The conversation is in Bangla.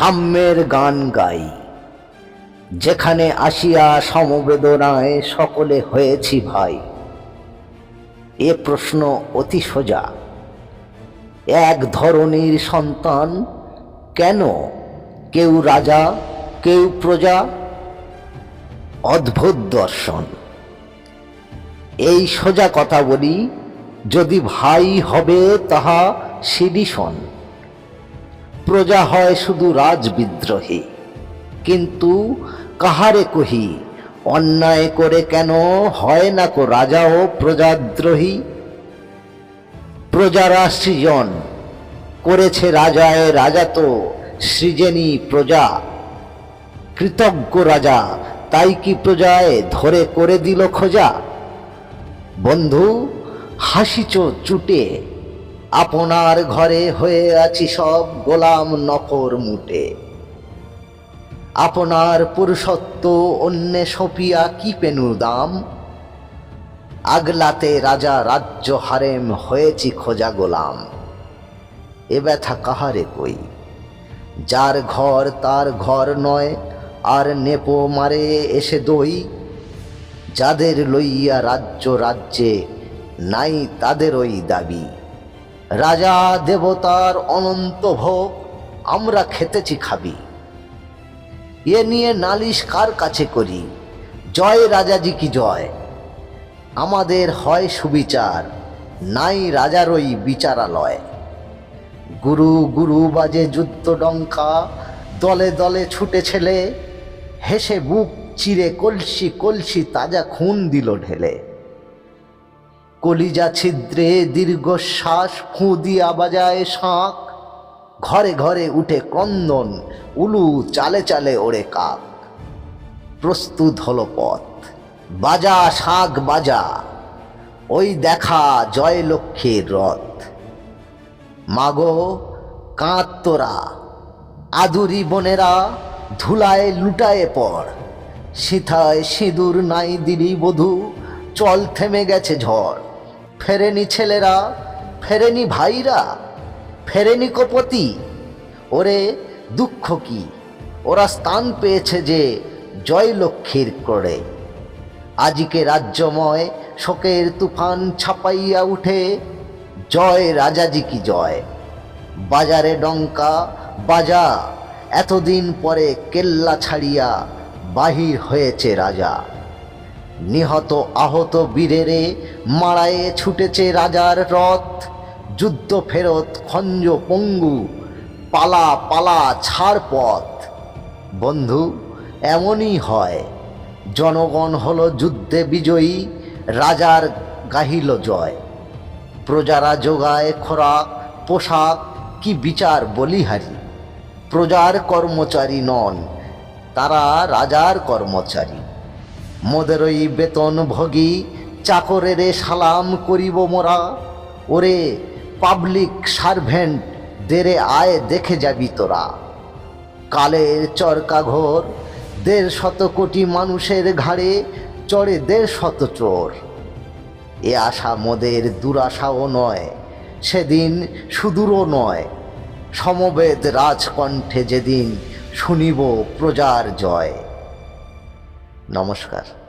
সাম্যের গান গাই। যেখানে আসিয়া সমবেদনায় সকলে হয়েছি ভাই। এ প্রশ্ন অতি সোজা। এক ধরনীর সন্তান কেন? কেউ রাজা, কেউ প্রজা? অদ্ভুত দর্শন। এই সোজা কথা বলি, যদি ভাই হবে তাহা সিডিশন প্রজা হয় শুধু রাজবিদ্রোহী কিন্তু কাহারে কহি, অন্যায় করে কেন হয় না কো রাজা ও প্রজাদ্রোহী? প্রজারা সৃজন, করেছে রাজায় রাজা তো সৃজনী প্রজা। কৃতজ্ঞ রাজা, তাই কি প্রজায় ধরে করে দিল খোঁজা? বন্ধু হাসিচ চুটে আপনার ঘরে হয়ে আছি সব গোলাম নকর মুটে। আপনার পুরুষত্ব অন্যে সপিয়া কি পেনু দাম? আগলাতে রাজা রাজ্য হারেম হয়েছি খোঁজা গোলাম। এ ব্যথা কাহারে কই? যার ঘর তার ঘর নয়, আর নেপো মারে এসে দই। যাদের লইয়া রাজ্য রাজ্যে নাই তাদের ওই দাবি। রাজা দেবতার অনন্ত ভোগ আমরা খেতেছি খাবি। এ নিয়ে নালিশ কার কাছে করি? জয় রাজাজি কি জয়? আমাদের হয় সুবিচার, নাই রাজারই বিচারালয়। গুরু গুরু বাজে যুদ্ধ ডঙ্কা, দলে দলে ছুটে ছেলে, হেসে বুক চিরে কলসি কলসি তাজা খুন দিল ঢেলে। কলিজা ছিদ্রে দীর্ঘশ্বাস ফুঁ দিয়া বাজায় শাঁখ। ঘরে ঘরে উঠে ক্রন্দন, উলু চালে চালে ওড়ে কাক। প্রস্তুত হলো পথ, বাজা শাক বাজা, ওই দেখা জয় লক্ষ্মীর রথ। মাগো কাঁত তোরা, আদুরি বোনেরা ধুলায় লুটায়ে পড় সিথায় সিঁদুর নাই দিলি বধূ, চল থেমে গেছে ঝড়। ফেরেনি ছেলেরা, ফেরেনি ভাইরা, ফেরেনি কপতি। ওরে দুঃখ কি? ওরা স্থান পেয়েছে যে জয় লক্ষ্মীর করে। আজিকে রাজ্যময় শোকের তুফান ছাপাইয়া উঠে, জয় রাজাজি কি জয়? বাজারে ডঙ্কা, বাজা, এতদিন পরে কেল্লা ছাড়িয়া বাহির হয়েছে রাজা। নিহত আহত বীরেরে মারায়ে ছুটেছে রাজার রথ। যুদ্ধ ফেরত খঞ্জ পঙ্গু, পালা পালা ছাড় পথ। বন্ধু, এমনই হয়। জনগণ হলো যুদ্ধে বিজয়ী, রাজার গাহিল জয়। প্রজারা যোগায় খোরাক, পোশাক, কি বিচার বলিহারি। প্রজার কর্মচারী নন, তারা রাজার কর্মচারী। মোদেরই বেতন ভোগী চাকরেরে সালাম করিব মোরা। ওরে পাবলিক সার্ভেন্ট, দেরে আয় দেখে যাবি তোরা। কালের চরকা ঘোর, দেড় শত কোটি মানুষের ঘাড়ে চড়ে দেড় শত চোর। এ আশা মোদের দুরাশাও নয়, সেদিন সুদূরও নয়। সমবেদ রাজকণ্ঠে যেদিন শুনিব প্রজার জয়। নমস্কার।